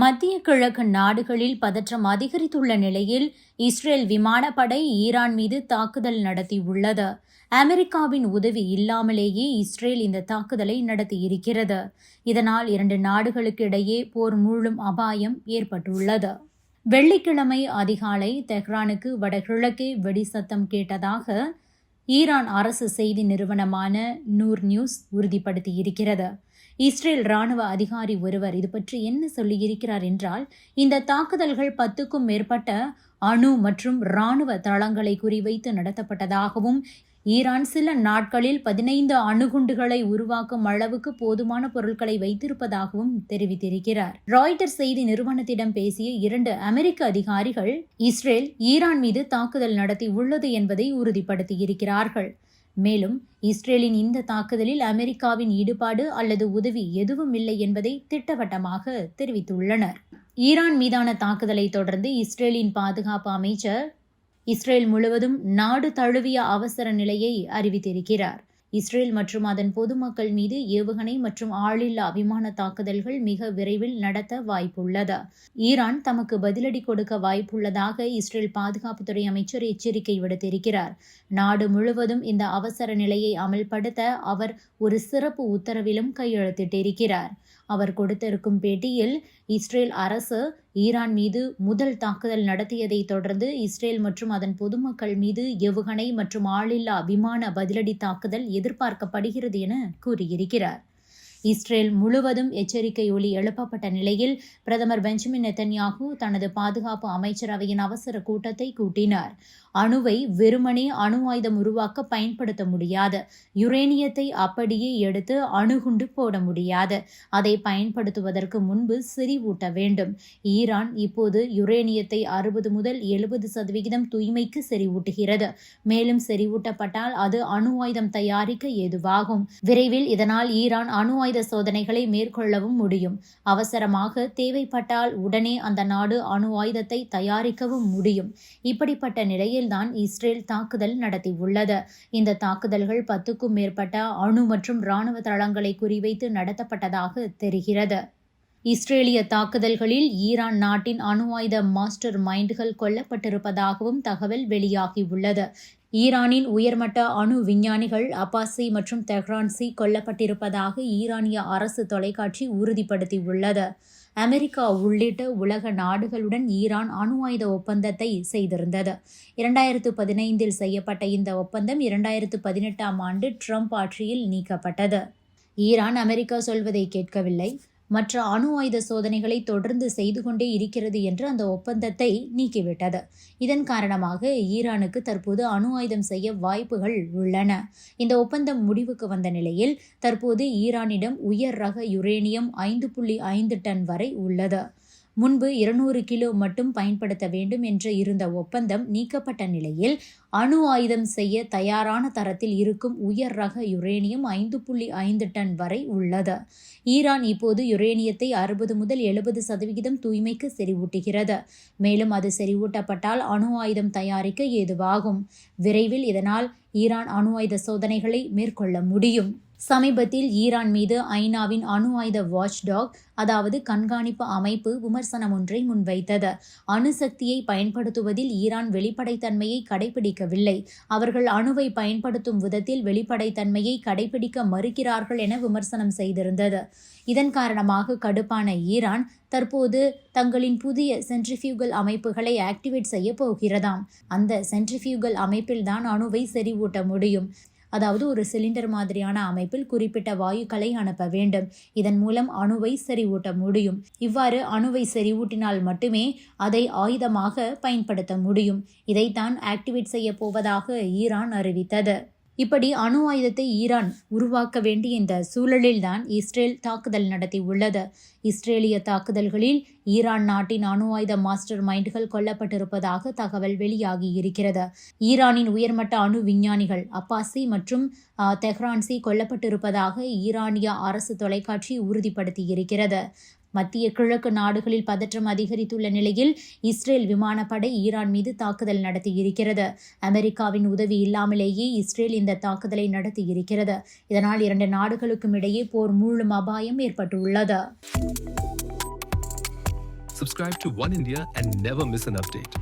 மத்திய கிழக்கு நாடுகளில் பதற்றம் அதிகரித்துள்ள நிலையில் இஸ்ரேல் விமானப்படை ஈரான் மீது தாக்குதல் நடத்தியுள்ளது. அமெரிக்காவின் உதவி இல்லாமலேயே இஸ்ரேல் இந்த தாக்குதலை நடத்தியிருக்கிறது. இதனால் இரண்டு நாடுகளுக்கு இடையே போர் மூழும் அபாயம் ஏற்பட்டுள்ளது. வெள்ளிக்கிழமை அதிகாலை தெஹ்ரானுக்கு வடகிழக்கே வெடி சத்தம் கேட்டதாக ஈரான் அரசு செய்தி நிறுவனமான நூர் நியூஸ் உறுதிப்படுத்தியிருக்கிறது. இஸ்ரேல் ராணுவ அதிகாரி ஒருவர் இது பற்றி என்ன சொல்லியிருக்கிறார் என்றால் இந்த தாக்குதல்கள் பத்துக்கும் மேற்பட்ட அணு மற்றும் ராணுவ தளங்களை குறிவைத்து நடத்தப்பட்டதாகவும் ஈரான் சில நாட்களில் பதினைந்து அணுகுண்டுகளை உருவாக்கும் அளவுக்கு போதுமான பொருட்களை வைத்திருப்பதாகவும் தெரிவித்திருக்கிறார். ராய்டர் செய்தி நிறுவனத்திடம் பேசிய இரண்டு அமெரிக்க அதிகாரிகள் இஸ்ரேல் ஈரான் மீது தாக்குதல் நடத்தி உள்ளது என்பதை உறுதிப்படுத்தியிருக்கிறார்கள். மேலும் இஸ்ரேலின் இந்த தாக்குதலில் அமெரிக்காவின் ஈடுபாடு அல்லது உதவி எதுவும் இல்லை என்பதை திட்டவட்டமாக தெரிவித்துள்ளனர். ஈரான் மீதான தாக்குதலை தொடர்ந்து இஸ்ரேலின் பாதுகாப்பு அமைச்சர் இஸ்ரேல் முழுவதும் நாடு தழுவிய அவசர நிலையை அறிவித்திருக்கிறார். இஸ்ரேல் மற்றும் அதன் பொதுமக்கள் மீது ஏவுகணை மற்றும் ஆளில்லா விமான தாக்குதல்கள் மிக விரைவில் நடத்த வாய்ப்புள்ளது. ஈரான் தமக்கு பதிலடி கொடுக்க வாய்ப்புள்ளதாக இஸ்ரேல் பாதுகாப்புத்துறை அமைச்சர் எச்சரிக்கை விடுத்திருக்கிறார். நாடு முழுவதும் இந்த அவசர நிலையை அமல்படுத்த அவர் ஒரு சிறப்பு உத்தரவிலும் கையெழுத்திட்டிருக்கிறார். அவர் கொடுத்திருக்கும் பேட்டியில் இஸ்ரேல் அரசு ஈரான் மீது முதல் தாக்குதல் நடத்தியதை தொடர்ந்து இஸ்ரேல் மற்றும் அதன் பொதுமக்கள் மீது ஏவுகணை மற்றும் ஆளில்லா விமான பதிலடி தாக்குதல் எதிர்பார்க்கப்படுகிறது என கூறியிருக்கிறார். இஸ்ரேல் முழுவதும் எச்சரிக்கை ஒலி எழுப்பப்பட்ட நிலையில் பிரதமர் பெஞ்சமின் நெத்தன்யாகு தனது பாதுகாப்பு அமைச்சரவையின் அவசர கூட்டத்தை கூட்டினார். அணுவை வெறுமனே அணு ஆயுதம் உருவாக்க பயன்படுத்த முடியாது. யுரேனியத்தை அப்படியே எடுத்து அணுகுண்டு போட முடியாது. அதை பயன்படுத்துவதற்கு முன்பு செறிவூட்ட வேண்டும். ஈரான் இப்போது யுரேனியத்தை அறுபது முதல் எழுபது சதவிகிதம் தூய்மைக்கு செறிவூட்டுகிறது. மேலும் செறிவூட்டப்பட்டால் அது அணு ஆயுதம் தயாரிக்க ஏதுவாகும். விரைவில் இதனால் ஈரான் அணு ஆயுத சோதனைகளை மேற்கொள்ளவும் முடியும். அவசரமாக தேவைப்பட்டால் உடனே அந்த நாடு அணு ஆயுதத்தை தயாரிக்கவும் முடியும். இப்படிப்பட்ட நிலையில்தான் இஸ்ரேல் தாக்குதல் நடத்தியுள்ளது. இந்த தாக்குதல்கள் பத்துக்கும் மேற்பட்ட அணு மற்றும் இராணுவ தளங்களை குறிவைத்து நடத்தப்பட்டதாக தெரிகிறது. இஸ்ரேலிய தாக்குதல்களில் ஈரான் நாட்டின் அணு ஆயுத மாஸ்டர் மைண்டுகள் கொல்லப்பட்டிருப்பதாகவும் தகவல் வெளியாகியுள்ளது. ஈரானின் உயர்மட்ட அணு விஞ்ஞானிகள் அப்பாசி மற்றும் தெஹ்ரான்சி கொல்லப்பட்டிருப்பதாக ஈரானிய அரசு தொலைக்காட்சி உறுதிப்படுத்தியுள்ளது. அமெரிக்கா உள்ளிட்ட உலக நாடுகளுடன் ஈரான் அணு ஆயுத ஒப்பந்தத்தை செய்திருந்தது. இரண்டாயிரத்து பதினைந்தில் செய்யப்பட்ட இந்த ஒப்பந்தம் இரண்டாயிரத்து பதினெட்டாம் ஆண்டு ட்ரம்ப் ஆட்சியில் நீக்கப்பட்டது. ஈரான் அமெரிக்கா சொல்வதை கேட்கவில்லை. மற்ற அணு ஆயுத சோதனைகளை தொடர்ந்து செய்து கொண்டே இருக்கிறது என்று அந்த ஒப்பந்தத்தை நீக்கிவிட்டது. இதன் காரணமாக ஈரானுக்கு தற்போது அணு ஆயுதம் செய்ய வாய்ப்புகள் உள்ளன. இந்த ஒப்பந்தம் முடிவுக்கு வந்த நிலையில் தற்போது ஈரானிடம் உயர் ரக யுரேனியம் ஐந்து புள்ளி ஐந்து டன் வரை உள்ளது. முன்பு இருநூறு கிலோ மட்டும் பயன்படுத்த வேண்டும் என்று இருந்த ஒப்பந்தம் நீக்கப்பட்ட நிலையில் அணு ஆயுதம் செய்ய தயாரான தரத்தில் இருக்கும் உயர் ரக யுரேனியம் ஐந்து புள்ளி ஐந்து டன் வரை உள்ளது. ஈரான் இப்போது யுரேனியத்தை அறுபது முதல் எழுபது சதவிகிதம் தூய்மைக்கு செறிவூட்டுகிறது. மேலும் அது செறிவூட்டப்பட்டால் அணு ஆயுதம் தயாரிக்க ஏதுவாகும். விரைவில் இதனால் ஈரான் அணு ஆயுத சோதனைகளை மேற்கொள்ள முடியும். சமீபத்தில் ஈரான் மீது ஐநாவின் அணு ஆயுத வாட்ச்டாக் அதாவது கண்காணிப்பு அமைப்பு விமர்சனம் ஒன்றை முன்வைத்தது. அணுசக்தியை பயன்படுத்துவதில் ஈரான் வெளிப்படைத்தன்மையை கடைபிடிக்கவில்லை. அவர்கள் அணுவை பயன்படுத்தும் விதத்தில் வெளிப்படைத்தன்மையை கடைபிடிக்க மறுக்கிறார்கள் என விமர்சனம் செய்திருந்தது. இதன் காரணமாக கடுப்பான ஈரான் தற்போது தங்களின் புதிய சென்ட்ரிஃபியூகல் அமைப்புகளை ஆக்டிவேட் செய்ய போகிறதாம். அந்த சென்ட்ரிஃபியூகல் அமைப்பில்தான் அணுவை செறிவூட்ட முடியும். அதாவது ஒரு சிலிண்டர் மாதிரியான அமைப்பில் குறிப்பிட்ட வாயுக்களை அனுப்ப வேண்டும். இதன் மூலம் அணுவை செறிவூட்ட முடியும். இவ்வாறு அணுவை செறிவூட்டினால் மட்டுமே அதை ஆயுதமாக பயன்படுத்த முடியும். இதைத்தான் ஆக்டிவேட் செய்ய போவதாக ஈரான் அறிவித்தது. இப்படி அணு ஆயுதத்தை ஈரான் உருவாக்க வேண்டிய இந்த சூழலில்தான் இஸ்ரேல் தாக்குதல் நடத்தி உள்ளது இஸ்ரேலிய தாக்குதல்களில் ஈரான் நாட்டின் அணு ஆயுத மாஸ்டர் மைண்டுகள் கொல்லப்பட்டிருப்பதாக தகவல் வெளியாகி இருக்கிறது. ஈரானின் உயர்மட்ட அணு விஞ்ஞானிகள் அப்பாசி மற்றும் தெஹ்ரான்சி கொல்லப்பட்டிருப்பதாக ஈரானிய அரசு தொலைக்காட்சி உறுதிப்படுத்தி இருக்கிறது மத்திய கிழக்கு நாடுகளில் பதற்றம் அதிகரித்துள்ள நிலையில் இஸ்ரேல் விமானப்படை ஈரான் மீது தாக்குதல் நடத்தியிருக்கிறது. அமெரிக்காவின் உதவி இல்லாமலேயே இஸ்ரேல் இந்த தாக்குதலை நடத்தியிருக்கிறது. இதனால் இரண்டு நாடுகளுக்கும் இடையே போர் மூழும் அபாயம் ஏற்பட்டுள்ளது. Subscribe to One India and never miss an update.